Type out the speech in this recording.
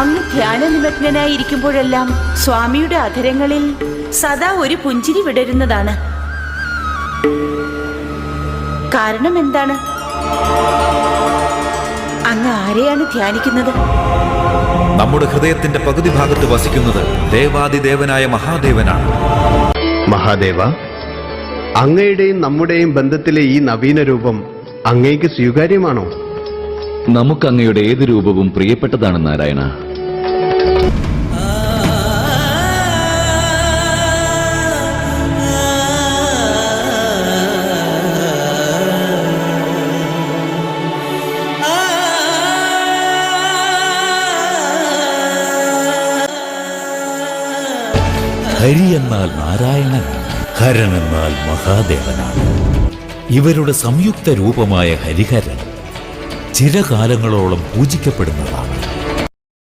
അങ്ങ് ധ്യാനനിമഗ്നനായിരിക്കുമ്പോഴെല്ലാം സ്വാമിയുടെ അധരങ്ങളിൽ സദാ ഒരു പുഞ്ചിരി വിടരുന്നതാണ്. കാരണം എന്താണ്? അങ്ങ് ആരെയാണ് ധ്യാനിക്കുന്നത്? നമ്മുടെ ഹൃദയത്തിന്റെ പകുതി ഭാഗത്ത് വസിക്കുന്നത് ദേവാദിദേവനായ മഹാദേവനാണ്. മഹാദേവ അങ്ങയുടെയും നമ്മുടെയും ബന്ധത്തിലെ ഈ നവീന രൂപം അങ്ങേക്ക് സ്വീകാര്യമാണോ? നമുക്ക് അങ്ങയുടെ ഏത് രൂപവും പ്രിയപ്പെട്ടതാണ് നാരായണ. ഹരി എന്നാൽ നാരായണൻ ഹരൻ എന്നാൽ മഹാദേവനാണ്. ഇവരുടെ സംയുക്ത രൂപമായ ഹരിഹരൻ ചിരകാലങ്ങളോളം പൂജിക്കപ്പെടുന്നതാണ്.